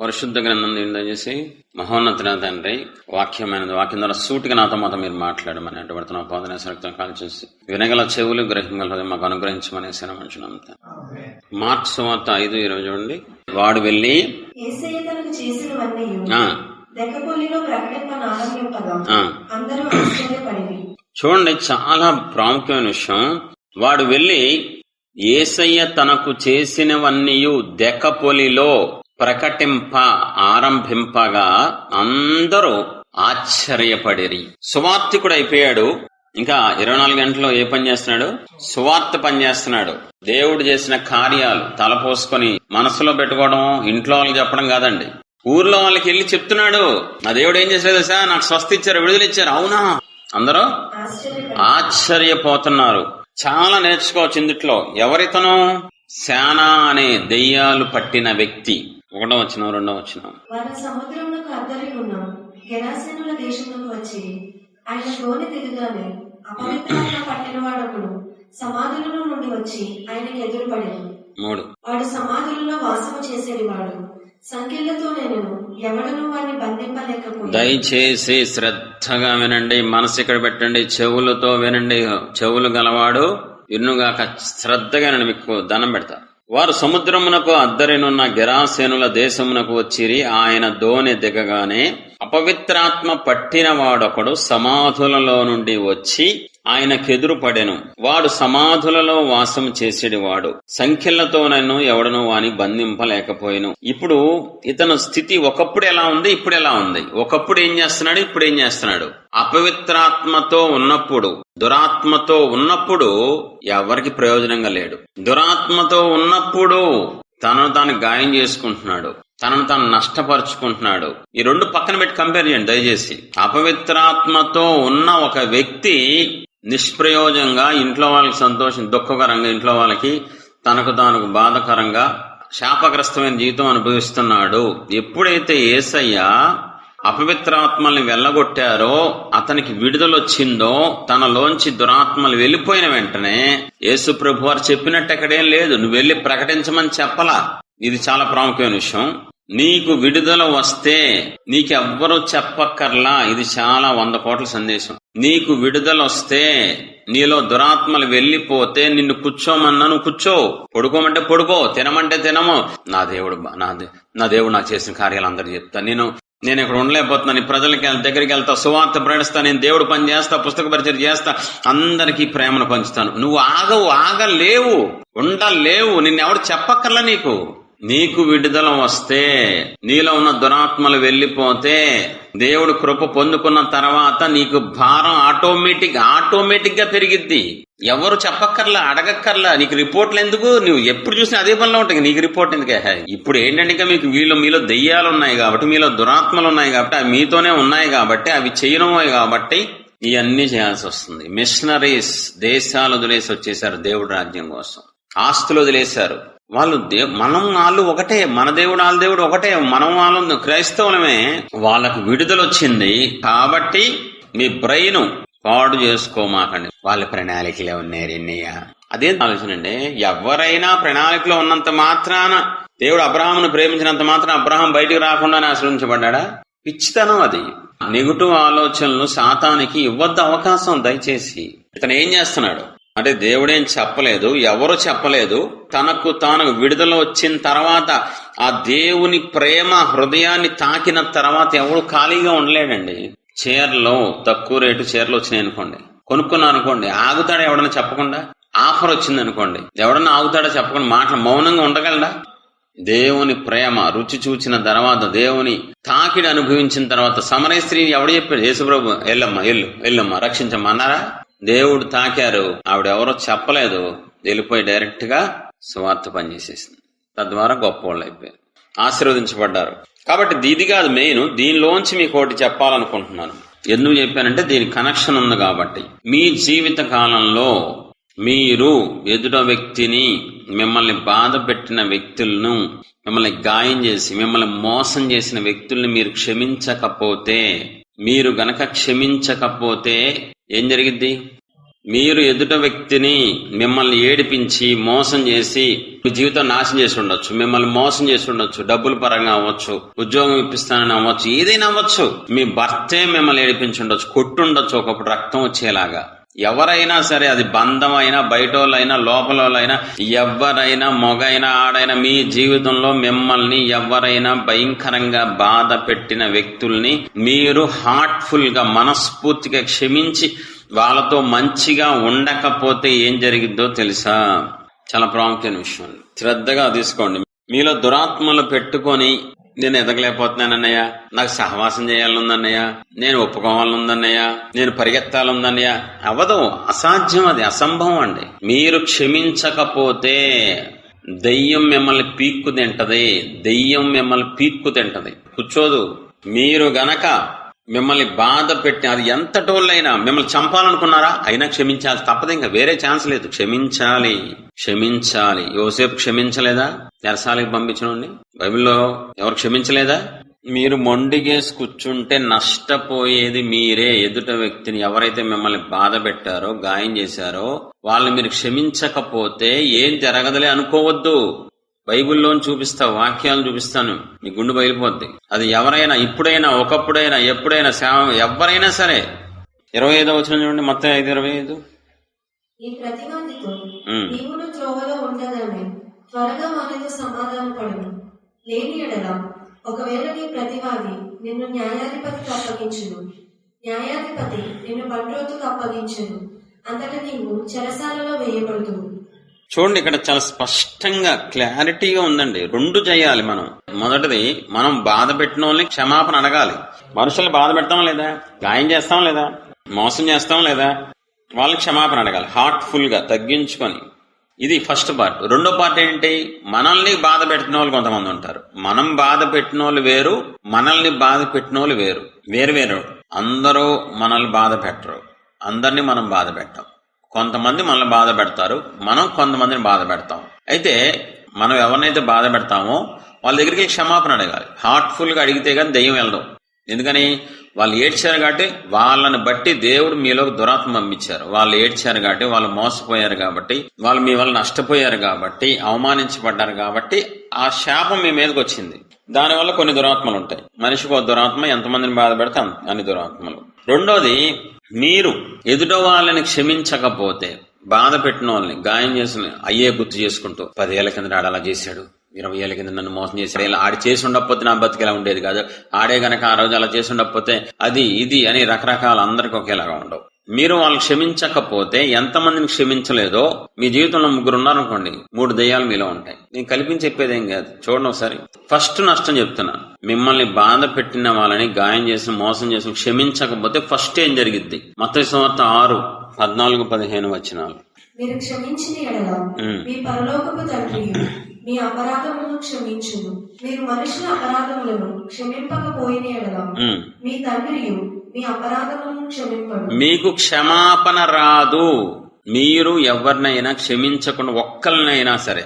పరిశుద్ధ గ్రంథం దీని దయచేసి మహోన్నతుల తండ్రి వాక్యమైనది వాక్యం ద్వారా సూటిగా నాతో మాతో మీరు మాట్లాడమని అడ్డుపడుతున్న పాదన సరక్తం కాల్ చేసి వినగల చెవులు గ్రహింగల మాకు అనుగ్రహించమని మంచున్నాం మార్చ్ సువార్త ఐదు ఇరవై చూడండి. వాడు వెళ్ళి చేసినవన్నీ చూడండి చాలా ప్రాముఖ్యమైన విషయం. వాడు వెళ్ళి ఏసయ్య తనకు చేసినవన్నీయు దెక్కపొలిలో ప్రకటింప ఆరంభింపగా అందరూ ఆశ్చర్యపడిరి. సువార్తికుడు అయిపోయాడు ఇంకా ఇరవై నాలుగు గంటల్లో ఏ పని చేస్తున్నాడు? సువార్త పని చేస్తున్నాడు. దేవుడు చేసిన కార్యాలు తలపోసుకొని మనసులో పెట్టుకోవడం ఇంట్లో వాళ్ళకి చెప్పడం కాదండి. ఊర్లో వాళ్ళకి వెళ్ళి చెప్తున్నాడు. నా దేవుడు ఏం చేసేది సార్ నాకు స్వస్తి ఇచ్చారు విడుదల ఇచ్చారు అవునా? అందరూ ఆశ్చర్యపోతున్నారు. చాలా నేర్చుకోవచ్చు ఇందుట్లో. ఎవరితను? శానా అనే దెయ్యాలు పట్టిన వ్యక్తి. ఒకటో వచ్చిన రెండో వచ్చిన వారి సముద్రమునకు అద్దరి ఉన్న. గెరాసేనుల దేశమునకు వచ్చి ఆయన దోణి దిగగానే అపవిత్రంగా పట్టిన వాడొకడు సమాధులలో నుండి వచ్చి ఆయనకి ఎదురుపడెను మూడు. వాడు సమాధులలో వాసము చేసేది వాడు సంఖ్యలతో నేను ఎవడను వాడిని బంధింపలేకపోయి దయచేసి శ్రద్ధగా వినండి మనసు ఇక్కడ పెట్టండి చెవులతో వినండి. చెవులు గలవాడు ఇన్నుగాక శ్రద్ధగా వినండి మీకు దండం పెడతా. వారు సముద్రమునకు అద్దరినున్న గెరాసేనుల దేశమునకు వచ్చిరి ఆయన దోణి దిగగానే అపవిత్రాత్మ పట్టిన వాడొకడు సమాధులలో నుండి వచ్చి ఆయనకెదురు పడెను వాడు సమాధులలో వాసం చేసేడివాడు. సంఖ్యలతో నన్ను ఎవడనో వాని బంధింపలేకపోయాను. ఇప్పుడు ఇతను స్థితి ఒకప్పుడు ఎలా ఉంది? ఇప్పుడు ఎలా ఉంది? ఒకప్పుడు ఏం చేస్తున్నాడు? ఇప్పుడు ఏం చేస్తున్నాడు? అపవిత్రాత్మతో ఉన్నప్పుడు దురాత్మతో ఉన్నప్పుడు ఎవరికి ప్రయోజనంగా లేడు. దురాత్మతో ఉన్నప్పుడు తనను తాను గాయం చేసుకుంటున్నాడు. తనను తాను నష్టపరుచుకుంటున్నాడు. ఈ రెండు పక్కన పెట్టి కంపేర్ చేయండి దయచేసి. అపవిత్రాత్మతో ఉన్న ఒక వ్యక్తి నిష్ప్రయోజనంగా ఇంట్లో వాళ్ళకి సంతోషం దుఃఖకరంగా ఇంట్లో వాళ్ళకి తనకు తానుకు బాధకరంగా శాపగ్రస్తమైన జీవితం అనుభవిస్తున్నాడు. ఎప్పుడైతే ఏసయ్య అపవిత్రాత్మల్ని వెళ్ళగొట్టారో అతనికి విడుదల వచ్చిందో తనలోంచి దురాత్మలు వెళ్ళిపోయిన వెంటనే యేసు ప్రభు వారు చెప్పినట్టు ఎక్కడేం లేదు. నువ్వు వెళ్ళి ప్రకటించమని చెప్పలా. ఇది చాలా ప్రాముఖ్యమైన విషయం. నీకు విడుదల వస్తే నీకెవ్వరూ చెప్పక్కర్లా. ఇది చాలా వంద కోట్ల సందేశం. నీకు విడుదలొస్తే నీలో దురాత్మలు వెళ్ళిపోతే నిన్ను కూర్చోమన్నా నువ్వు కూర్చో. పడుకోమంటే పడుకో తినమంటే తినము. నా దేవుడు నా నా దేవుడు నాకు చేసిన కార్యాలు అందరూ చెప్తాను నేను నేను ఇక్కడ ఉండలేకపోతున్నాను. ప్రజలకి దగ్గరికి వెళ్తా సువార్త ప్రకటిస్తా నేను దేవుడు పని చేస్తా పుస్తక పరిచయం చేస్తా. అందరికీ ప్రేమను పంచుతాను. నువ్వు ఆగవు ఆగలేవు ఉండలేవు. నిన్నెవడు చెప్పక్కర్లా నీకు. నీకు విడుదల వస్తే నీలో ఉన్న దురాత్మలు వెళ్ళిపోతే దేవుడు కృప పొందుకున్న తర్వాత నీకు భారం ఆటోమేటిక్ ఆటోమేటిక్గా పెరిగిద్ది. ఎవరు చెప్పక్కర్లా అడగక్కర్లా నీకు రిపోర్ట్లు ఎందుకు? నువ్వు ఎప్పుడు చూసినా అదే పనిలో ఉంటుంది నీకు రిపోర్ట్ ఎందుకే? ఇప్పుడు ఏంటంటే మీకు వీళ్ళు మీలో దెయ్యాలు ఉన్నాయి కాబట్టి మీలో దురాత్మలు ఉన్నాయి కాబట్టి అవి మీతోనే ఉన్నాయి కాబట్టి అవి చేయడమే కాబట్టి ఇవన్నీ చేయాల్సి వస్తుంది. మిషనరీస్ దేశాలు వదిలేసి వచ్చేసారు దేవుడు రాజ్యం కోసం. ఆస్తులు వదిలేశారు. వాళ్ళు దే- మనం వాళ్ళు ఒకటే మన దేవుడు వాళ్ళ దేవుడు ఒకటే మనం వాళ్ళు క్రైస్తవులమే. వాళ్ళకు విడుదల వచ్చింది కాబట్టి మీ బ్రెయిన్ పాడు చేసుకోమాకండి. వాళ్ళ ప్రణాళికలే ఉన్నాయి ఎన్నయ్య అదే ఆలోచన అండి. ఎవరైనా ప్రణాళికలో ఉన్నంత మాత్రాన దేవుడు అబ్రహామును ప్రేమించినంత మాత్రం అబ్రహాం బయటికి రాకుండానే ఆశ్రయించబడ్డా పిచ్చితనం అది. నెగటివ్ ఆలోచనలు శాతానికి ఇవ్వద్దు అవకాశం దయచేసి. ఇతను ఏం చేస్తున్నాడు? అంటే దేవుడేం చెప్పలేదు ఎవరు చెప్పలేదు తనకు తాను విడుదల వచ్చిన తర్వాత ఆ దేవుని ప్రేమ హృదయాన్ని తాకిన తర్వాత ఎవడు ఖాళీగా ఉండలేడండి. చీరలో తక్కువ రేటు చీరలు వచ్చినాయి అనుకోండి. కొనుక్కున్నాను అనుకోండి. ఆగుతాడా ఎవడన్నా చెప్పకుండా? ఆఫర్ వచ్చింది అనుకోండి. ఎవడన్నా ఆగుతాడా చెప్పకుండా? మాటలు మౌనంగా ఉండగలడా? దేవుని ప్రేమ రుచి చూచిన తర్వాత దేవుని తాకిడి అనుభవించిన తర్వాత సమరయ స్త్రీని ఎవడు చెప్పాడు? యేసుప్రభు ఎల్లమ్మ ఎల్లు ఎల్లమ్మ రక్షించమ్మా అన్నారా దేవుడు తాకారు. ఆవిడెవరో చెప్పలేదు. వెళ్ళిపోయి డైరెక్ట్గా సువార్త పనిచేసేసింది తద్వారా గొప్పవాళ్ళు అయిపోయారు. ఆశీర్వదించబడ్డారు. కాబట్టి ఇది కాదు మెయిన్. దీనిలోంచి మీకు ఒకటి చెప్పాలనుకుంటున్నాను. ఎందుకు చెప్పానంటే దీని కనెక్షన్ ఉంది కాబట్టి. మీ జీవిత కాలంలో మీరు ఎదుట వ్యక్తిని మిమ్మల్ని బాధ పెట్టిన వ్యక్తులను మిమ్మల్ని గాయం చేసి మిమ్మల్ని మోసం చేసిన వ్యక్తుల్ని మీరు క్షమించకపోతే మీరు గనక క్షమించకపోతే ఏం జరిగిద్ది? మీరు ఎదుట వ్యక్తిని మిమ్మల్ని ఏడిపించి మోసం చేసి మీ జీవితం నాశనం చేసి ఉండొచ్చు. మిమ్మల్ని మోసం చేసి ఉండొచ్చు. డబ్బుల పరంగా అవ్వచ్చు ఉద్యోగం ఇప్పిస్తానని అవ్వచ్చు ఏదైనా అవ్వచ్చు. మీ భర్తే మిమ్మల్ని ఏడిపించి ఉండొచ్చు కొట్టుండొచ్చు ఒకప్పుడు రక్తం వచ్చేలాగా. ఎవరైనా సరే అది బంధం అయినా బయటోళ్ళైనా లోపలైనా ఎవరైనా మొగైనా ఆడైనా మీ జీవితంలో మిమ్మల్ని ఎవరైనా భయంకరంగా బాధ పెట్టిన వ్యక్తుల్ని మీరు హార్ట్ఫుల్గా మనస్ఫూర్తిగా క్షమించి వాళ్ళతో మంచిగా ఉండకపోతే ఏం జరిగిద్దో తెలుసా? చాలా ప్రాముఖ్యమైన విషయం శ్రద్ధగా తీసుకోండి. మీలో దురాత్మలు పెట్టుకొని నేను ఎదగలేకపోతున్నానన్నయ్య నాకు సహవాసం చేయాలనుందన్నయ్య నేను ఒప్పుకోవాలనుందన్నయ్య నేను పరిగెత్తాలనుందన్నయ్య. అవ్వదు అసాధ్యం అది అసంభవం అండి. మీరు క్షమించకపోతే దెయ్యం మిమ్మల్ని పీక్కు తింటది దెయ్యం మిమ్మల్ని పీక్కు తింటది. కూర్చోదు. మీరు గనక మిమ్మల్ని బాధ పెట్టిన అది ఎంత టోళ్ళైనా మిమ్మల్ని చంపాలనుకున్నారా? అయినా క్షమించాలి తప్పదు ఇంకా వేరే ఛాన్స్ లేదు. క్షమించాలి. క్షమించాలి. యోసేపు క్షమించలేదా? తెరసాలకి పంపించండి బైబిల్లో ఎవరు క్షమించలేదా? మీరు మొండిగేసి కూర్చుంటే నష్టపోయేది మీరే. ఎదుట వ్యక్తిని ఎవరైతే మిమ్మల్ని బాధ పెట్టారో గాయం చేశారో వాళ్ళని మీరు క్షమించకపోతే ఏం జరగదులే అనుకోవద్దు. బైబిల్లో చూపిస్తా వాక్యాలు చూపిస్తాను. మీ గుండు బయలుపోద్ది. అది ఎవరైనా ఇప్పుడైనా ఒకప్పుడైనా ఎప్పుడైనా సేవ ఎవరైనా సరే. ఇరవై ఐదో వచ్చిన చూడండి మొత్తం ఐదు ఇరవై ఐదు. ఒకవేళ నీ ప్రతివాది నిన్ను న్యాయాధిపతికి అప్పగించును. న్యాయాధిపతి నిన్ను బండ్రోతుకు అప్పగించును. అంతటా నీవు చెరసాలలో వేయబడుతువు చూడండి ఇక్కడ చాలా స్పష్టంగా క్లారిటీగా ఉందండి. రెండు చేయాలి మనం. మొదటిది మనం బాధ పెట్టిన వాళ్ళని క్షమాపణ అడగాలి. మనుషులు బాధ పెడతాం లేదా? గాయం చేస్తాం లేదా? మోసం చేస్తాం లేదా? వాళ్ళకి క్షమాపణ అడగాలి. హార్ట్ఫుల్గా తగ్గించుకొని. ఇది ఫస్ట్ పార్ట్. రెండో పార్ట్ ఏంటి? మనల్ని బాధ పెట్టిన వాళ్ళు కొంతమంది ఉంటారు. మనం బాధ పెట్టిన వాళ్ళు వేరు మనల్ని బాధ పెట్టిన వాళ్ళు వేరు. వేరు వేరు. అందరూ మనల్ని బాధ పెట్టరు. అందరినీ మనం బాధ పెట్టాం. కొంతమంది మనల్ని బాధ పెడతారు మనం కొంతమందిని బాధ పెడతాం. అయితే మనం ఎవరినైతే బాధ పెడతామో వాళ్ళ దగ్గరికి క్షమాపణ అడగాలి. హార్ట్ఫుల్గా అడిగితే కానీ దెయ్యం వెళ్ళదు. ఎందుకని? వాళ్ళు ఏడ్చారు కాబట్టి వాళ్ళని బట్టి దేవుడు మీలో దురాత్మ పంపించారు. వాళ్ళు ఏడ్చారు కాబట్టి వాళ్ళు మోసపోయారు కాబట్టి వాళ్ళు మీ వల్ల నష్టపోయారు కాబట్టి అవమానించబడ్డారు కాబట్టి ఆ శాపం మీ మీదకి వచ్చింది. దానివల్ల కొన్ని దురాత్మలు ఉంటాయి. మనిషికి ఒక దురాత్మ ఎంతమందిని బాధ పెడితే అన్ని దురాత్మలు. రెండోది మీరు ఎదుట వాళ్ళని క్షమించకపోతే బాధ పెట్టిన వాళ్ళని గాయం చేసిన అయ్యే గుర్తు చేసుకుంటూ పదేళ్ళ కింద అలా చేశాడు. ఇరవై ఏళ్ళ కింద నన్ను మోసం చేశాడు ఇలా ఆడి చేసి ఉండకపోతే నా బతికి ఇలా ఉండేది కాదు. ఆడే గనక ఆ రోజు అలా చేసి ఉండకపోతే అది ఇది అని రకరకాల అందరికి ఒకేలాగా ఉండవు. మీరు వాళ్ళు క్షమించకపోతే ఎంతమందిని క్షమించలేదో మీ జీవితంలో ముగ్గురు ఉన్నారనుకోండి మూడు దయ్యాలు మీలో ఉంటాయి. నేను కలిపి చెప్పేది ఏం కాదు. చూడండి ఒకసారి. ఫస్ట్ నష్టం చెప్తున్నా. మిమ్మల్ని బాధ పెట్టిన వాళ్ళని గాయం చేసిన మోసం చేసిన క్షమించకపోతే ఫస్ట్ ఏం జరిగిద్ది? మొత్తం సంవత్సరం ఆరు పద్నాలుగు పదిహేను వచ్చినాలు మీరు క్షమించిన ఎడల ఉమ్. మీ పరలోకపు తండ్రి మీ అపరాధములను క్షమించును మీరు మనుషుల అపరాధములను క్షమింపకపోయిన. మీ తండ్రియు మీ అపరాధములను క్షమింపడు. మీకు క్షమాపణ రాదు. మీరు ఎవరినైనా క్షమించకుండా ఒక్కరినైనా సరే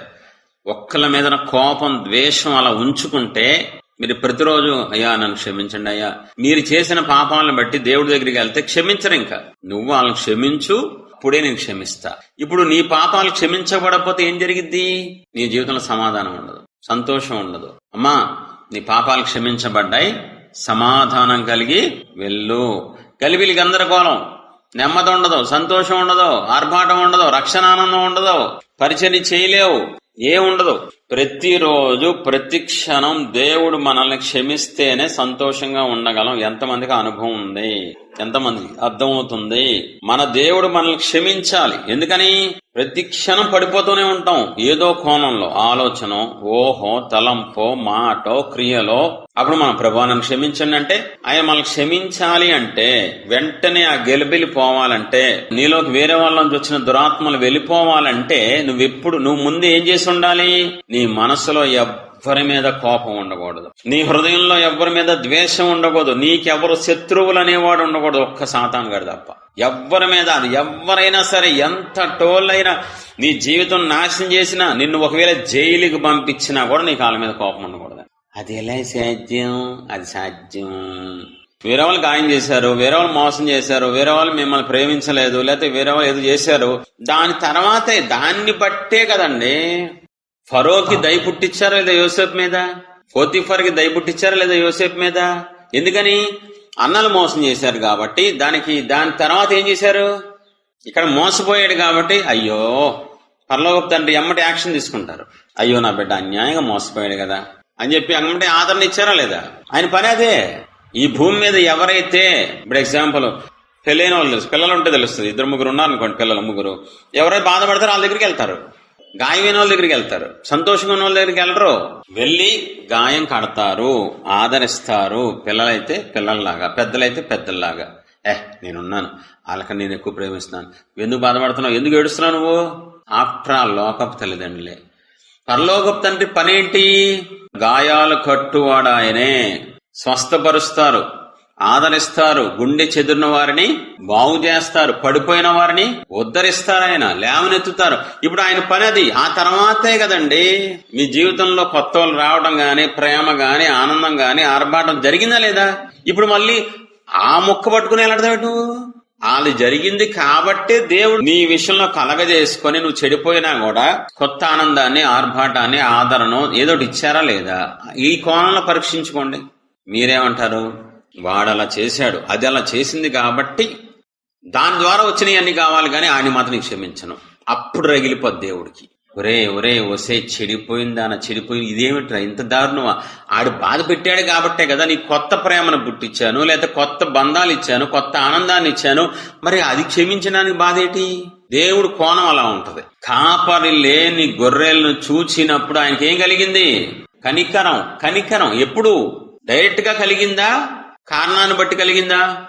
ఒక్కళ్ళ మీద కోపం ద్వేషం అలా ఉంచుకుంటే మీరు ప్రతిరోజు అయ్యా నన్ను క్షమించండి అయ్యా. మీరు చేసిన పాపాలను బట్టి దేవుడి దగ్గరికి వెళ్తే క్షమించరు ఇంకా. నువ్వు వాళ్ళని క్షమించు అప్పుడే నేను క్షమిస్తా. ఇప్పుడు నీ పాపాలు క్షమించబడకపోతే ఏం జరిగిద్ది? నీ జీవితంలో సమాధానం ఉండదు. సంతోషం ఉండదు. అమ్మా నీ పాపాలు క్షమించబడ్డాయి. సమాధానం కలిగి వెళ్ళు. కలిపిలి గందరగోళం. నెమ్మది ఉండదు. సంతోషం ఉండదు. ఆర్భాటం ఉండదు. రక్షణ ఆనందం ఉండదు. పరిచయం చేయలేవు. ఏ ఉండదు ప్రతిరోజు ప్రతి క్షణం దేవుడు మనల్ని క్షమిస్తేనే సంతోషంగా ఉండగలం. ఎంతమందికి అనుభవం ఉంది? ఎంతమందికి అర్థమవుతుంది? మన దేవుడు మనల్ని క్షమించాలి. ఎందుకని? ప్రతి క్షణం పడిపోతూనే ఉంటాం. ఏదో కోణంలో ఆలోచన ఓహో తలంపో మాటో క్రియలో. అప్పుడు మన ప్రభావం క్షమించండి అంటే ఆయన మనం క్షమించాలి అంటే వెంటనే ఆ గెలిబిలి పోవాలంటే నీలోకి వేరే వాళ్ళ నుంచి వచ్చిన దురాత్మలు వెళ్ళిపోవాలంటే నువ్వు ఎప్పుడు నువ్వు ముందు ఏం చేసి ఉండాలి? నీ మనసులో ఎవ్వరి మీద కోపం ఉండకూడదు. నీ హృదయంలో ఎవ్వరి మీద ద్వేషం ఉండకూడదు. నీకెవరు శత్రువులు అనేవాడు ఉండకూడదు. ఒక్క సాతాను గారు తప్ప. ఎవ్వరి మీద అది ఎవరైనా సరే ఎంత టోళ్ళైనా నీ జీవితం నాశనం చేసినా నిన్ను ఒకవేళ జైలుకి పంపించినా కూడా నీ కాళ్ళ మీద కోపం ఉండకూడదు. అది ఎలా సాధ్యం? అది సాధ్యం. వేరే వాళ్ళు గాయం చేశారు వేరే వాళ్ళు మోసం చేశారు వేరే వాళ్ళు మిమ్మల్ని ప్రేమించలేదు లేకపోతే వేరే వాళ్ళు ఏదో చేశారు. దాని తర్వాతే దాన్ని బట్టే కదండి ఫరోకి దయ పుట్టించారా లేదా యోసేపు మీద? పోతిఫర్కి దయ పుట్టించారా లేదా యోసేపు మీద? ఎందుకని? అన్నలు మోసం చేశారు కాబట్టి దానికి దాని తర్వాత ఏం చేశారు? ఇక్కడ మోసపోయాడు కాబట్టి అయ్యో పరలోక తండ్రి ఎమ్మటి యాక్షన్ తీసుకుంటారు. అయ్యో నా బిడ్డ అన్యాయంగా మోసపోయాడు కదా అని చెప్పి ఎమ్మటి ఆదరణ ఇచ్చారా లేదా? ఆయన పని అదే. ఈ భూమి మీద ఎవరైతే ఇప్పుడు ఎగ్జాంపుల్ పెళ్ళైన వాళ్ళు తెలుసు పిల్లలు ఉంటే తెలుస్తుంది. ఇద్దరు ముగ్గురు ఉన్నారు అనుకోండి పిల్లలు ముగ్గురు. ఎవరైతే బాధపడతారో వాళ్ళ దగ్గరికి వెళ్తారు. గాయమైన వాళ్ళ దగ్గరికి వెళ్తారు. సంతోషంగా ఉన్న వాళ్ళ దగ్గరికి వెళ్ళరు. వెళ్ళి గాయం కడతారు. ఆదరిస్తారు. పిల్లలైతే పిల్లల్లాగా పెద్దలైతే పెద్దల్లాగా. ఏ నేనున్నాను. వాళ్ళకన్నా నేను ఎక్కువ ప్రేమిస్తున్నాను. ఎందుకు బాధపడుతున్నావు? ఎందుకు ఏడుస్తున్నావు నువ్వు? ఆఫ్టర్ ఆల్ లోకపు తల్లిదండ్రులే. పరలోకపు తండ్రి పనేంటి? గాయాలు కట్టువాడాయనే స్వస్థపరుస్తారు. ఆదరిస్తారు గుండె చెదిరిన వారిని బాగు చేస్తారు పడిపోయిన వారిని ఉద్ధరిస్తారు ఆయన లేవనెత్తుతారు. ఇప్పుడు ఆయన పని అది. ఆ తర్వాతే కదండి. మీ జీవితంలో కొత్త వాళ్ళు రావడం గాని ప్రేమ గాని ఆనందం గాని ఆర్భాటం జరిగిందా లేదా? ఇప్పుడు మళ్ళీ ఆ మొక్క పట్టుకుని వెళ్ళడదావు నువ్వు అది జరిగింది కాబట్టి దేవుడు నీ విషయంలో కలగజేసుకొని నువ్వు చెడిపోయినా కూడా కొత్త ఆనందాన్ని ఆర్భాటాన్ని ఆదరణ ఏదో ఇచ్చారా లేదా? ఈ కోణంలో పరీక్షించుకోండి. మీరేమంటారు? వాడు అలా చేశాడు. అది అలా చేసింది కాబట్టి దాని ద్వారా వచ్చినవి అన్ని కావాలి కానీ ఆయన మాత్రం క్షమించను. అప్పుడు రగిలిపోద్ది దేవుడికి. ఒరే ఒరే ఒసే చెడిపోయిందా అన్న చెడిపోయింది. ఇదేమిట్రా? ఇంత దారుణమా? ఆడు బాధ పెట్టాడు కాబట్టే కదా నీ కొత్త ప్రేమను పుట్టించాను లేదా కొత్త బంధాలు ఇచ్చాను కొత్త ఆనందాన్ని ఇచ్చాను. మరి అది క్షమించడానికి బాధ ఏంటి? దేవుడు కోణం అలా ఉంటది. కాపరి లేని గొర్రెలను చూచినప్పుడు ఆయనకి ఏం కలిగింది? కనికరం కనికరం. ఎప్పుడు? డైరెక్ట్గా కలిగిందా? కారణాన్ని బట్టి కలిగిందా?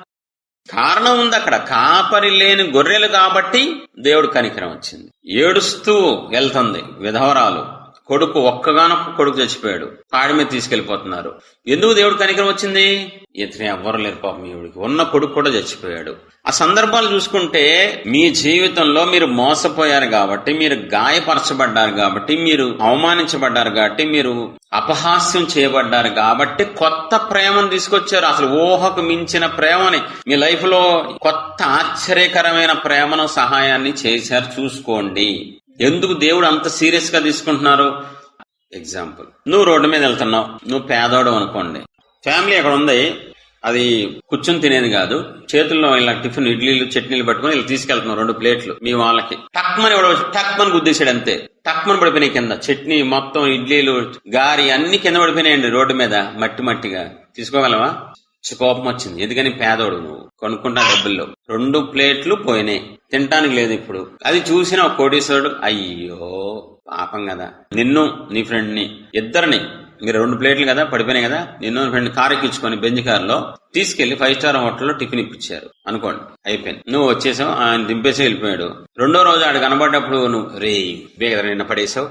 కారణం ఉంది అక్కడ కాపరి లేని గొర్రెలు కాబట్టి దేవుడు కనికరం వచ్చింది. ఏడుస్తూ వెళ్తుంది విధవరాలు. కొడుకు ఒక్కగానొక్క కొడుకు చచ్చిపోయాడు. పాడి మీద తీసుకెళ్ళిపోతున్నారు ఎందుకు దేవుడు కనికరం వచ్చింది? ఇతని ఎవ్వరు లేరు పాపం ఈవిడికి. ఉన్న కొడుకు కూడా చచ్చిపోయాడు. ఆ సందర్భాలు చూసుకుంటే మీ జీవితంలో మీరు మోసపోయారు కాబట్టి మీరు గాయపరచబడ్డారు కాబట్టి మీరు అవమానించబడ్డారు కాబట్టి మీరు అపహాస్యం చేయబడ్డారు కాబట్టి కొత్త ప్రేమను తీసుకొచ్చారు. అసలు ఊహకు మించిన ప్రేమని మీ లైఫ్లో కొత్త ఆశ్చర్యకరమైన ప్రేమను సహాయాన్ని చేశారు. చూసుకోండి. ఎందుకు దేవుడు అంత సీరియస్గా తీసుకుంటున్నారు? ఎగ్జాంపుల్ నువ్వు రోడ్డు మీద వెళ్తున్నావు. నువ్వు పేదోడు అనుకోండి. ఫ్యామిలీ అక్కడ ఉంది. అది కూర్చొని తినేది కాదు. చేతుల్లో ఇలా టిఫిన్ ఇడ్లీలు చట్నీలు పట్టుకొని ఇలా తీసుకెళ్తున్నావు రెండు ప్లేట్లు మీ వాళ్ళకి. టక్మని టక్మని గుద్దేశాడు అంతే. టక్మని పడిపోయినాయి కింద. చట్నీ మొత్తం ఇడ్లీలు గారి అన్ని కింద పడిపోయినాయండి రోడ్డు మీద. మట్టి మట్టిగా. తీసుకోగలవా? కోపం వచ్చింది. ఎందుకని పేదోడు నువ్వు? కొనుక్కుంటా డబ్బుల్లో. రెండు ప్లేట్లు పోయినాయి. తినటానికి లేదు ఇప్పుడు. అది చూసిన ఒక కోటీశ్వరుడు అయ్యో పాపం కదా. నిన్ను నీ ఫ్రెండ్ని ఇద్దరిని మీరు రెండు ప్లేట్లు కదా పడిపోయినాయి కదా నిన్ను నీ ఫ్రెండ్ కారు ఎక్కించుకొని బెంజ్ కారులో తీసుకెళ్ళి ఫైవ్ స్టార్ హోటల్లో టిఫిన్ ఇప్పించారు. అనుకోండి. అయిపోయింది. నువ్వు వచ్చేసావు ఆయన దింపేసి వెళ్ళిపోయాడు. రెండో రోజు ఆడు కనబడ్డప్పుడు నువ్వు రే నువ్వే కదా నిన్న పడేసావు?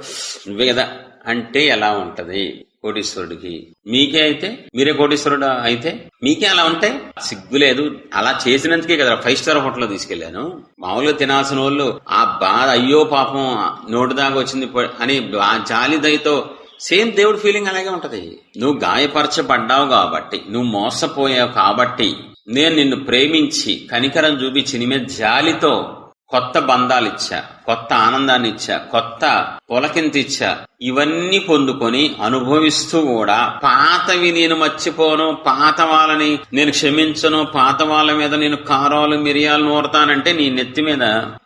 నువ్వే కదా. అంటే ఎలా ఉంటది? కోటీశ్వరుడికి. మీకే అయితే? మీరే కోటీశ్వరుడు అయితే? మీకే అలా ఉంటే? సిగ్గులేదు అలా చేసినందుకే కదా ఫైవ్ స్టార్ హోటల్ తీసుకెళ్ళాను మామూలుగా తినాల్సిన వాళ్ళు ఆ బాధ అయ్యో పాపం నోటి దాకా వచ్చింది అని ఆ జాలి దయతో సేమ్ దేవుడి ఫీలింగ్ అలాగే ఉంటది. నువ్వు గాయపరచబడ్డావు కాబట్టి నువ్వు మోసపోయావు కాబట్టి నేను నిన్ను ప్రేమించి కనికరం చూపించి నీ మీద జాలితో కొత్త బంధాలు ఇచ్చా. కొత్త ఆనందాన్ని ఇచ్చా కొత్త పొలకింత ఇచ్చా ఇవన్నీ పొందుకొని అనుభవిస్తూ కూడా పాతవి నేను మర్చిపోను పాత వాళ్ళని నేను క్షమించను పాత వాళ్ళ మీద నేను కారాలు మిరియాలు నూరతానంటే నీ నెత్తి మీద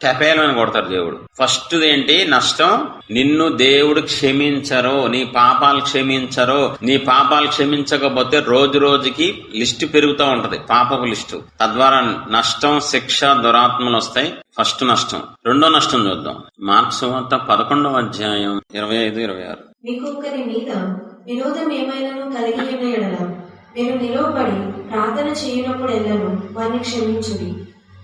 టపేలని కొడతారు దేవుడు. ఫస్ట్ ఏంటి? నష్టం? నిన్ను దేవుడు క్షమించరు నీ పాపాలు క్షమించరు. నీ పాపాలు క్షమించకపోతే రోజు రోజుకి లిస్టు పెరుగుతూ ఉంటది పాపపు లిస్టు. తద్వారా నష్టం శిక్ష దురాత్మలు వస్తాయి ఫస్ట్ నష్టం. రెండో నష్టం చూద్దాం. మార్క్స్ వార్త పదకొండవ అధ్యాయం ఇరవై ఐదు ఇరవై ఆరు. మీకు ఒకరి మీద విరోధం ఏమైనాను కలిగి మీరు నిలువబడి ప్రార్థన చేయనప్పుడు ఎల్లను వారిని క్షమించుడి.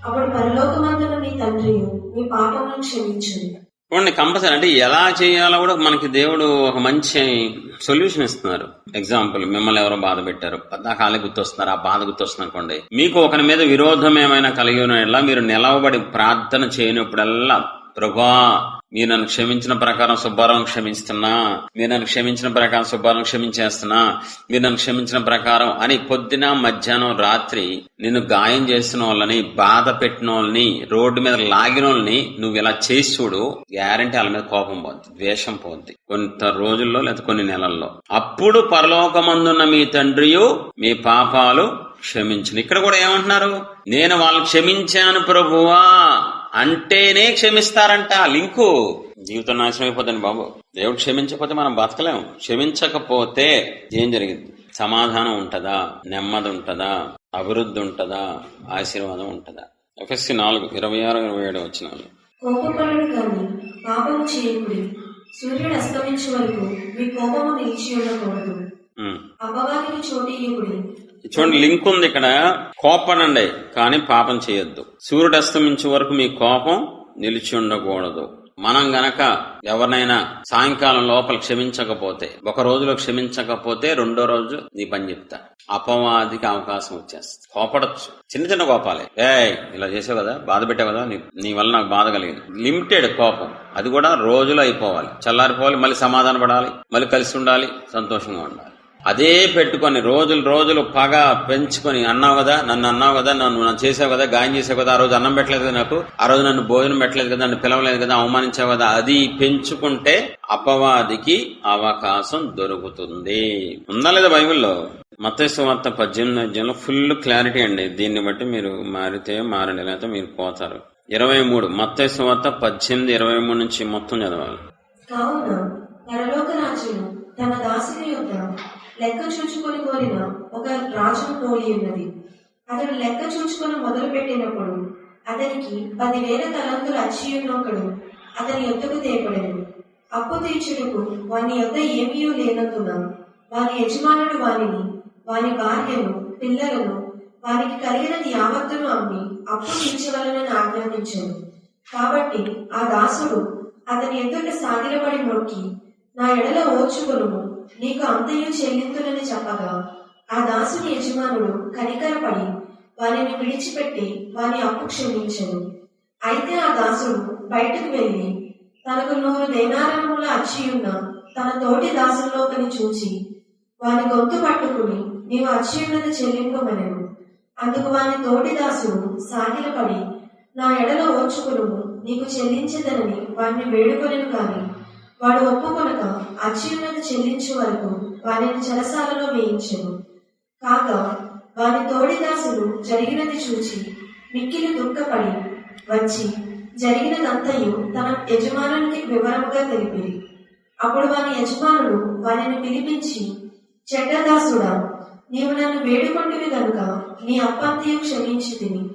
అప్పుడు పరలోకమందున మీ తండ్రియు మీ పాపములను క్షమించుడి. చూడండి కంపల్సరీ అంటే ఎలా చేయాలో కూడా మనకి దేవుడు ఒక మంచి సొల్యూషన్ ఇస్తున్నారు. ఎగ్జాంపుల్ మిమ్మల్ని ఎవరో బాధ పెట్టారు. ఆ కాలే గుర్తొస్తున్నారు ఆ బాధ గుర్తొస్తుంది అనుకోండి. మీకు ఒకరి మీద విరోధం ఏమైనా కలిగి ఉన్నట్లా మీరు నిలవబడి ప్రార్థన చేయనప్పుడల్లా ప్రభా మీరు నన్ను క్షమించిన ప్రకారం సుబ్బారావు క్షమిస్తున్నా మీరు నన్ను క్షమించిన ప్రకారం సుబ్బారావు క్షమించేస్తున్నా మీరు నన్ను క్షమించిన ప్రకారం అని పొద్దున మధ్యాహ్నం రాత్రి నిన్ను గాయం చేసిన వాళ్ళని బాధ పెట్టిన వాళ్ళని రోడ్డు మీద లాగిన వాళ్ళని నువ్వు ఇలా చేసి చూడు గ్యారంటీ వాళ్ళ మీద కోపం పోద్ది ద్వేషం పోద్ది. కొంత రోజుల్లో లేదా కొన్ని నెలల్లో. అప్పుడు పరలోకమందున్న మీ తండ్రియు మీ పాపాలు క్షమించిన. ఇక్కడ కూడా ఏమంటున్నారు? నేను వాళ్ళు క్షమించాను ప్రభువా. అంటేనే క్షమిస్తారంట ఆ లింకు. జీవితం నాశనం అయిపోతుంది బాబు. దేవుడు క్షమించకపోతే మనం బతకలేం క్షమించకపోతే ఏం జరిగింది? సమాధానం ఉంటదా? నెమ్మది ఉంటదా? అభివృద్ధి ఉంటదా? ఆశీర్వాదం ఉంటదా? ఎఫ్ఎస్సి నాలుగు ఇరవై ఆరు ఇరవై ఏడు వచ్చిన పాపము చేయకుడి సూర్యుడు అస్తమించే వరకు మీ కోపము నిలిచి ఉండకూడదు. చోటీయుకుడి చూడండి లింక్ ఉంది ఇక్కడ. కోపనండి కానీ పాపం చేయొద్దు. సూర్యుడు అస్తమించే వరకు మీ కోపం నిలిచి ఉండకూడదు. మనం గనక ఎవరినైనా సాయంకాలం లోపల క్షమించకపోతే ఒక రోజులో క్షమించకపోతే రెండో రోజు నీ పని చెప్తా. అపవాదికి అవకాశం వచ్చేస్తుంది. కోపడచ్చు. చిన్న చిన్న కోపాలే. ఏ ఇలా చేసావు కదా బాధ పెట్టావు కదా నీ- నీ వల్ల నాకు బాధ కలిగింది. లిమిటెడ్ కోపం. అది కూడా రోజులో అయిపోవాలి. చల్లారిపోవాలి మళ్ళీ సమాధాన పడాలి మళ్ళీ కలిసి ఉండాలి సంతోషంగా ఉండాలి. అదే పెట్టుకొని రోజులు రోజులు పగ పెంచుకొని అన్నావు కదా నన్ను అన్నావు కదా నన్ను నన్ను చేసావు కదా గాయం చేసావు కదా ఆ రోజు అన్నం పెట్టలేదు కదా నాకు ఆ రోజు నన్ను భోజనం పెట్టలేదు కదా నన్ను పిలవలేదు కదా అవమానించావు కదా అది పెంచుకుంటే అపవాదికి అవకాశం దొరుకుతుంది. ఉందా లేదా బైబిల్లో? మతేసు వార్త పద్దెనిమిది అధ్యాయంలో ఫుల్ క్లారిటీ అండి. దీన్ని బట్టి మీరు మారితే మారండి లేకపోతే మీరు పోతారు. ఇరవై మూడు మత్తేసు వార్త పద్దెనిమిది ఇరవై మూడు నుంచి మొత్తం చదవాలి. కావున పరలోక తన దాసుని యొక్క లెక్క చూచుకొని కోరిన ఒక రాజు పోలి ఉన్నది. అతడు లెక్క చూచుకొని మొదలు పెట్టినప్పుడు అతనికి పదివేల తలంతులు అచ్చి ఉన్నప్పుడు అతని యొద్దకు తేపడను. అప్పు తీర్చుటకు వాని యొద్ద ఏమీ లేనందున వాని యజమానుడు వానిని వాని భార్యను పిల్లలను వానికి కలిగిన యావత్తును అమ్మి అప్పు తీర్చవలనని ఆజ్ఞాపించాను. కాబట్టి ఆ దాసుడు అతని ఎదుట సాగిలపడి మొక్కి నా ఎడల ఓర్చుకొనుము. నీకు అంతయు చెల్లింతునని చెప్పగా ఆ దాసుని యజమానుడు కనికరపడి వారిని విడిచిపెట్టి వారి అప్పు క్షమించను. అయితే ఆ దాసుడు బయటకు వెళ్ళి తనకు నూరు దేనారముల అచ్చియున్న తన తోటి దాసుల్లోకని చూచి వాని గొంతు పట్టుకుని నీవు అచ్చియున్నది చెల్లింపమనను అందుకు వాని తోటి దాసుడు సాగిలపడి నా ఎడల ఓచుకును నీకు చెల్లించదనని వారిని వేడుకొనను కానీ వాడు ఒప్పుకొనక అచ్యున్నది చెల్లించే వరకు వారిని చెరసాలలో వేయించను. కాక వారి తోడిదాసులు జరిగినది చూచి మిక్కిలి దుఃఖపడి వచ్చి జరిగినదంతయు తన యజమానునికి వివరముగా తెలిపిరి అప్పుడు వాని యజమానుడు వారిని పిలిపించి చెడ్డదాసుడా నీవు నన్ను వేడుకొంటివి గనుక నీ అప్పంతయు క్షమించి తిని.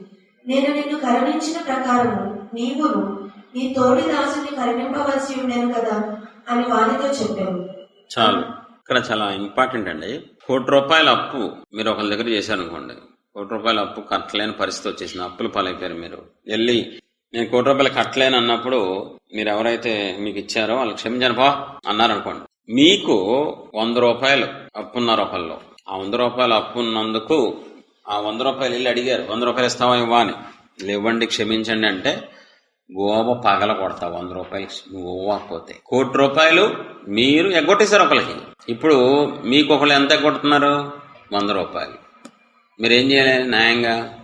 నేను నిన్ను కరుణించిన ప్రకారము నీవును నీ తోడి దాసుని కరుణింపవలసి ఉండేను కదా. అని వారితో చెప్పాను చాలు. ఇక్కడ చాలా ఇంపార్టెంట్ అండి. కోటి రూపాయల అప్పు మీరు ఒకరి దగ్గర చేశారనుకోండి. కోటి రూపాయల అప్పు కట్టలేని పరిస్థితి వచ్చేసింది. అప్పులు పాలైపోయారు మీరు. వెళ్ళి నేను కోటి రూపాయలు కట్టలేను అన్నప్పుడు మీరు ఎవరైతే మీకు ఇచ్చారో వాళ్ళకి క్షమించనుపా అన్నారనుకోండి. మీకు వంద రూపాయలు అప్పు రూపాయల్లో ఆ వంద రూపాయలు అప్పు ఉన్నందుకు ఆ వంద రూపాయలు వెళ్ళి అడిగారు. వంద రూపాయలు ఇస్తావా? ఇవ్వా అని. ఇవ్వండి క్షమించండి అంటే గోవ పగల కొడతా వంద రూపాయలు గోవా ఇవ్వకపోతే కోటి రూపాయలు మీరు ఎగ్గొట్టేశారు ఒకరికి ఇప్పుడు మీకు ఒకళ్ళు ఎంత ఎగ్గొడుతున్నారు? వంద రూపాయలు. మీరు ఏం చేయాలి? న్యాయంగా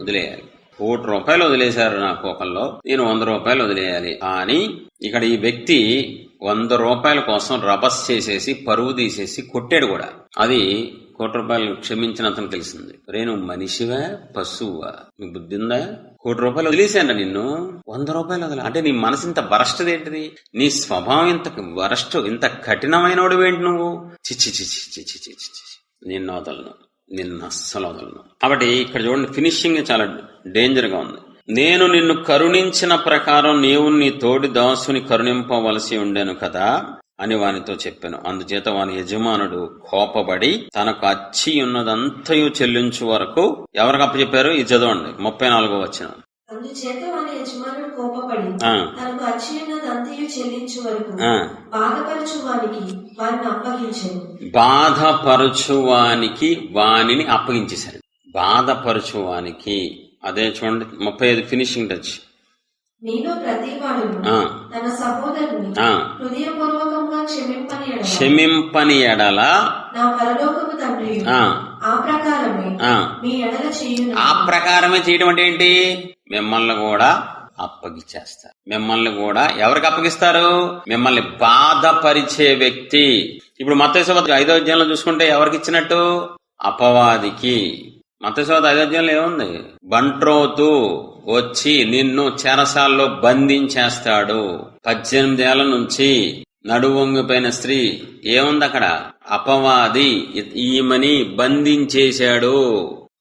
వదిలేయాలి. కోటి రూపాయలు వదిలేశారు నా కోపంలో. నేను వంద రూపాయలు వదిలేయాలి. అని ఇక్కడ ఈ వ్యక్తి వంద రూపాయల కోసం రభస్ చేసేసి పరువు తీసేసి కొట్టాడు కూడా. అది కోటి రూపాయలు క్షమించిన అతను తెలిసింది. రే నువ్వు మనిషివా? పశువువా నీ బుద్ధి ఉందా? కోటి రూపాయలు వదిలేశాను నిన్ను. వంద రూపాయలు వదిలే అంటే నీ మనసు ఇంత వరస్టది ఏంటిది? నీ స్వభావం ఇంత వరస్ట్ ఇంత కఠినమైనడు ఏంటి నువ్వు? చిచ్చి చిచ్చి చిచ్చి చిచ్చి చిచ్చి నిన్ను వదలను. నిన్ను అస్సలు వదలను. కాబట్టి ఇక్కడ చూడండి ఫినిషింగ్ చాలా డేంజర్గా ఉంది. నేను నిన్ను కరుణించిన ప్రకారం నీవు నీ తోడి దాసుని కరుణింపవలసి ఉండేను కదా అని వానితో చెప్పాను. అందుచేత వాని యజమానుడు కోపబడి తనకు అచ్చి ఉన్నదంతయు చెల్లించు వరకు ఎవరికి అప్పచెప్పారు? ఇది చదవండి ముప్పై నాలుగో వచ్చిన అందుచేత వాని యజమానుడు కోపపడి ఆ. తనకు అచ్చియున్నది అంతయు చెల్లించు వరకు ఆ. బాధపరచు వానికి వారిని అప్పగించెను బాధపరచువానికి వానిని అప్పగించేశారు బాధపరచువానికి అదే చూడండి ముప్పై ఐదు ఫినిషింగ్ టచ్ ఆ, తన సహోదరుని ఆ. హృదయపూర్వకంగా క్షమింపని ఎడల క్షమింపని ఎడల నా పరలోకపు తండ్రి ఆ, ప్రకారమే చేయడం అంటే ఏంటి? మిమ్మల్ని కూడా అప్పగిచ్చేస్తారు. మిమ్మల్ని కూడా ఎవరికి అప్పగిస్తారు? మిమ్మల్ని బాధపరిచే వ్యక్తి. ఇప్పుడు మత్స్యవత ఐదో అధ్యాయంలో చూసుకుంటే ఎవరికి ఇచ్చినట్టు? అపవాదికి. మత్స్యవత ఐదో అధ్యాయంలో ఏముంది? బంట్రోతు వచ్చి నిన్ను చెరసాల్లో బంధించేస్తాడు. పద్దెనిమిది ఏళ్ళ నుంచి నడువొంగిపోయిన స్త్రీ ఏముంది అక్కడ అపవాది ఈమని బంధించేశాడు.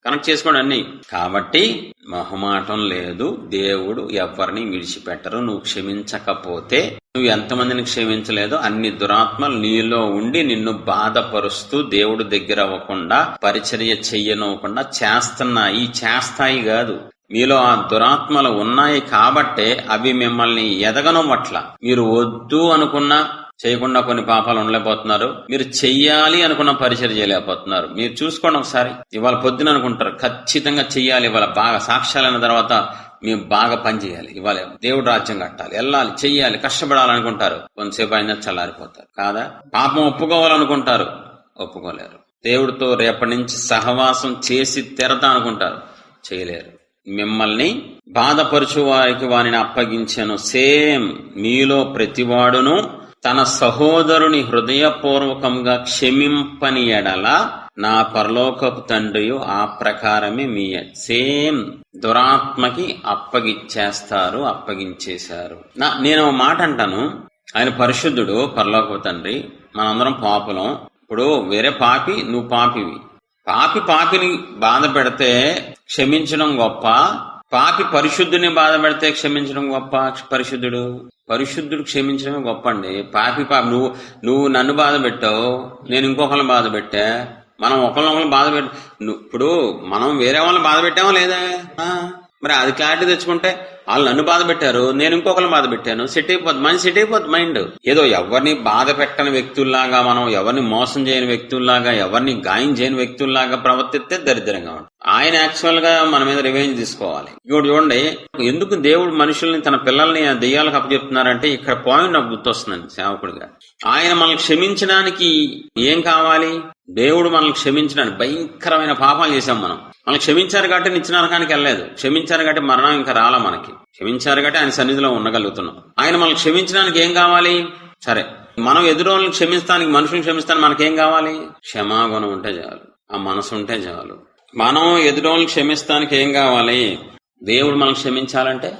కనెక్ట్ చేసుకోండి అన్ని. కాబట్టి మొహమాటం లేదు. దేవుడు ఎవరిని విడిచిపెట్టరు. నువ్వు క్షమించకపోతే నువ్వు ఎంతమందిని క్షమించలేదో అన్ని దురాత్మలు నీలో ఉండి నిన్ను బాధపరుస్తూ దేవుడు దగ్గర అవ్వకుండా పరిచర్య చెయ్యనివ్వకుండా చేస్తున్నాయి చేస్తాయి కాదు. మీలో ఆ దురాత్మలు ఉన్నాయి కాబట్టే అవి మిమ్మల్ని ఎదగనవట్ల మీరు వద్దు అనుకున్నా చేయకుండా కొన్ని పాపాలు ఉండలేకపోతున్నారు. మీరు చెయ్యాలి అనుకున్న పరిచయం చేయలేకపోతున్నారు. మీరు చూసుకోండి ఒకసారి. ఇవాళ పొద్దున అనుకుంటారు ఖచ్చితంగా చెయ్యాలి. ఇవాళ బాగా సాక్ష్యాలైన తర్వాత మేము బాగా పని చేయాలి. ఇవాళ దేవుడు రాజ్యం కట్టాలి. వెళ్ళాలి చెయ్యాలి కష్టపడాలనుకుంటారు. కొంతసేపు అయినా చల్లారిపోతారు. కాదా? పాపం ఒప్పుకోవాలనుకుంటారు. ఒప్పుకోలేరు. దేవుడితో రేపటి నుంచి సహవాసం చేసి తెరతా అనుకుంటారు. చేయలేరు. మిమ్మల్ని బాధపరచు వారికి వారిని అప్పగించాను. సేమ్ మీలో ప్రతివాడును తన సహోదరుని హృదయపూర్వకంగా క్షమింపని ఎడల నా పరలోకపు తండ్రియు ఆ ప్రకారమే మీ సేమ్ దురాత్మకి అప్పగిచ్చేస్తారు అప్పగించేశారు. నా నేను ఒక మాట అంటాను. ఆయన పరిశుద్ధుడు పరలోకపు తండ్రి మనందరం పాపులం. ఇప్పుడు వేరే పాపి నువ్వు పాపివి. పాపి పాపిని బాధ పెడితే క్షమించడం గొప్ప. పాపి పరిశుద్ధుని బాధ పెడితే క్షమించడం గొప్ప పరిశుద్ధుడు. పరిశుద్ధుడు క్షమించడమే గొప్ప అండి పాపి పాపి నువ్వు నువ్వు నన్ను బాధ పెట్టావు నేను ఇంకొకరిని బాధ పెట్టా. మనం ఒకరినొకరు బాధ పెట్ ఇప్పుడు మనం వేరే వాళ్ళని బాధ పెట్టామా లేదా? మరి అది క్లారిటీ తెచ్చుకుంటే వాళ్ళు నన్ను బాధ పెట్టారు నేను ఇంకొకరిని బాధ పెట్టాను. సెట్ అయిపోద్ది. మైండ్ సెట్ అయిపోద్ది మైండ్ ఏదో ఎవరిని బాధ పెట్టని వ్యక్తుల్లాగా మనం ఎవరిని మోసం చేయని వ్యక్తుల్లాగా ఎవరిని గాయం చేయని వ్యక్తుల్లాగా ప్రవర్తిస్తే దరిద్రంగా ఉంటుంది. ఆయన యాక్చువల్గా మన మీద రివెంజ్ తీసుకోవాలి. ఇప్పుడు చూడండి ఎందుకు దేవుడు మనుషుల్ని తన పిల్లల్ని దెయ్యాలకు అప్పచెప్తున్నారంటే ఇక్కడ పాయింట్ నాకు గుర్తొస్తుందండి సేవకుడిగా. ఆయన మనల్ని క్షమించడానికి ఏం కావాలి? దేవుడు మనల్ని క్షమించడానికి భయంకరమైన పాపాలు చేశాం మనం. మనం క్షమించారు కాబట్టి నిత్యనరకానికి వెళ్ళలేదు. క్షమించారు కాబట్టి మరణం ఇంకా రాలా మనకి. క్షమించారు కాబట్టి ఆయన సన్నిధిలో ఉండగలుగుతున్నాం. ఆయన మనల్ని క్షమించడానికి ఏం కావాలి? సరే మనం ఎదురోళ్ళని క్షమించడానికి మనుషుల్ని క్షమిస్తానికి మనకేం కావాలి? క్షమాగుణం ఉంటే చాలు. ఆ మనసు ఉంటే చాలు. మనం ఎదురోళ్ళని క్షమిస్తానికి ఏం కావాలి? దేవుడు మనల్ని క్షమించాలంటే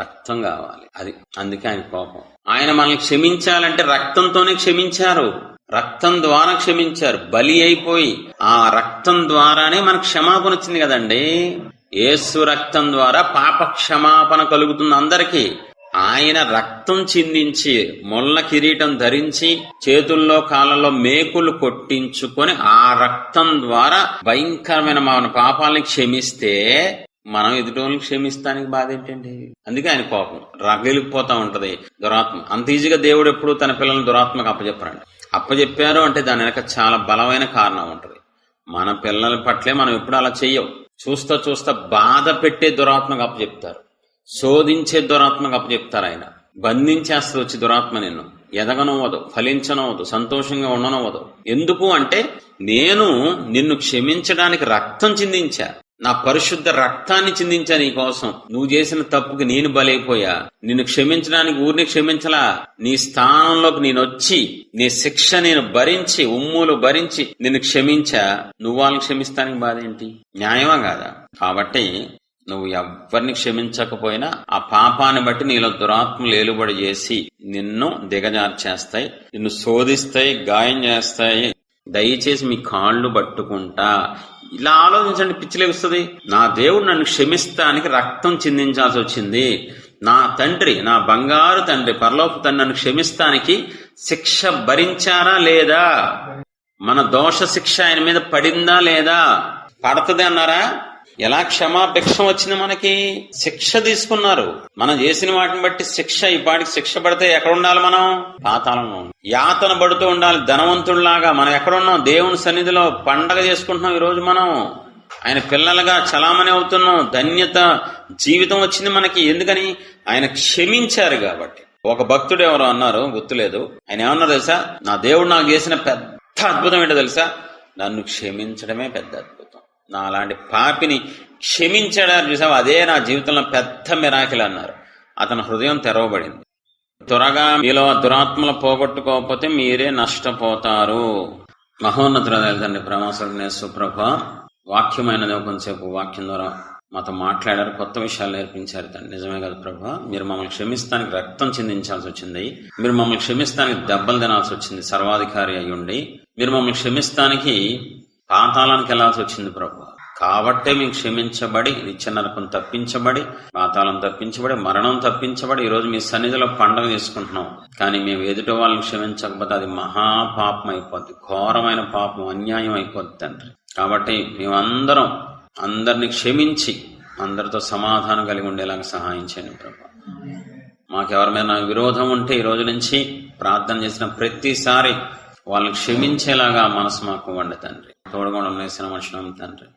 రక్తం కావాలి. అది అందుకే ఆయన కోపం. ఆయన మనల్ని క్షమించాలంటే రక్తంతోనే క్షమించారు. రక్తం ద్వారా క్షమించారు. బలి అయిపోయి. ఆ రక్తం ద్వారానే మనకు క్షమాపణ వచ్చింది కదండి. ఏసు రక్తం ద్వారా పాప క్షమాపణ కలుగుతుంది అందరికీ. ఆయన రక్తం చిందించి మొల్ల కిరీటం ధరించి చేతుల్లో కాళ్ళలో మేకులు కొట్టించుకొని ఆ రక్తం ద్వారా భయంకరమైన మన పాపాలని క్షమిస్తే మనం ఎదుటోళ్ళని క్షమిస్తానికి బాధ ఏంటండి? అందుకే ఆయన కోపం. రగిలిపోతా ఉంటది. దురాత్మ. అంత ఈజీగా దేవుడు ఎప్పుడు తన పిల్లల్ని దురాత్మకు అప్పచెప్పరండి. అప్పచెప్పారు అంటే దాని వెనక చాలా బలమైన కారణం ఉంటుంది. మన పిల్లల పట్లే మనం ఎప్పుడు అలా చెయ్యం. చూస్తా చూస్తా బాధ పెట్టే దురాత్మకు అప్పచెప్తారు శోధించే దురాత్మకు అప్పచెప్తారు ఆయన. బంధించేస్తుంది వచ్చి దురాత్మ నిన్ను. ఎదగనవ్వదు ఫలించనవ్వదు సంతోషంగా ఉండనవ్వదు. ఎందుకు అంటే నేను నిన్ను క్షమించడానికి రక్తం చిందించా. నా పరిశుద్ధ రక్తాన్ని చిందించా నీ కోసం. నువ్వు చేసిన తప్పుకి నేను బలైపోయా. నిన్ను క్షమించడానికి ఊరిని క్షమించలా. నీ స్థానంలోకి నేను వచ్చి నీ శిక్ష నేను భరించి ఉమ్ములు భరించి నిన్ను క్షమించా. నువ్వు వాళ్ళని క్షమిస్తానికి బాధ ఏంటి? న్యాయమా కాదా? కాబట్టి నువ్వు ఎవరిని క్షమించకపోయినా ఆ పాపాన్ని బట్టి నీలో దురాత్మలు ఏలుబడి చేసి నిన్ను దిగజార్చేస్తాయి నిన్ను శోధిస్తాయి గాయం చేస్తాయి దయచేసి మీ కాళ్ళు పట్టుకుంటా. ఇలా ఆలోచించండి పిచ్చిలేస్తుంది నా దేవుడు నన్ను క్షమిస్తానికి రక్తం చిందించాల్సి వచ్చింది. నా తండ్రి నా బంగారు తండ్రి పరలోక తండ్రి నన్ను క్షమిస్తానికి శిక్ష భరించారా లేదా? మన దోష శిక్ష ఆయన మీద పడిందా లేదా? పడుతుంది అన్నారా? ఎలా క్షమాపేక్ష వచ్చింది మనకి శిక్ష తీసుకున్నారు. మనం చేసిన వాటిని బట్టి శిక్ష ఈ పాటికి శిక్ష పడితే ఎక్కడ ఉండాలి మనం? పాతాళంలో యాతన పడుతూ ఉండాలి. ధనవంతుడిలాగా మనం ఎక్కడున్నాం? దేవుని సన్నిధిలో పండగ చేసుకుంటున్నాం ఈ రోజు మనం. ఆయన పిల్లలుగా చలామణి అవుతున్నాం. ధన్యత జీవితం వచ్చింది మనకి. ఎందుకని? ఆయన క్షమించారు కాబట్టి. ఒక భక్తుడు ఎవరో అన్నారు గుర్తులేదు. ఆయన ఏమన్నారు తెలుసా? నా దేవుడు నాకు చేసిన పెద్ద అద్భుతం ఏంటో తెలుసా? నన్ను క్షమించడమే పెద్ద నా అలాంటి పాపిని క్షమించడానికి చూసావు? అదే నా జీవితంలో పెద్ద మిరాకిల్ అన్నారు. అతని హృదయం తెరవబడింది. త్వరగా మీలో దురాత్మలు పోగొట్టుకోకపోతే మీరే నష్టపోతారు. మహోన్నతుల తండ్రి సుప్రభ వాక్యమైనది కొంతసేపు వాక్యం ద్వారా మాతో మాట్లాడారు. కొత్త విషయాలు నేర్పించారు తండ్రి. నిజమే కదా ప్రభా మీరు మమ్మల్ని క్షమిస్తానికి రక్తం చెందించాల్సి వచ్చింది. మీరు మమ్మల్ని క్షమిస్తానికి దెబ్బలు తినాల్సి వచ్చింది. సర్వాధికారి అయ్యుండి. ఉండి మీరు మమ్మల్ని క్షమిస్తానికి పాతాళానికి వెళ్ళాల్సి వచ్చింది ప్రభు. కాబట్టే మేము క్షమించబడి నిత్య నరకం తప్పించబడి పాతాళం తప్పించబడి మరణం తప్పించబడి ఈ రోజు మీ సన్నిధిలో పండగ తీసుకుంటున్నాం కానీ మేము ఎదుటి వాళ్ళని క్షమించకపోతే అది మహాపాపం అయిపోద్ది. ఘోరమైన పాపం అన్యాయం అయిపోద్ది తండ్రి. కాబట్టి మేమందరం అందరిని క్షమించి అందరితో సమాధానం కలిగి ఉండేలాగా సహాయం చేయండి ప్రభా. మాకెవరిమైనా విరోధం ఉంటే ఈ రోజు నుంచి ప్రార్థన చేసిన ప్రతిసారి వాళ్ళని క్షమించేలాగా మనసు మాకు వండి తండ్రి. తోడుగా వేసిన మనుషులం తండ్రి.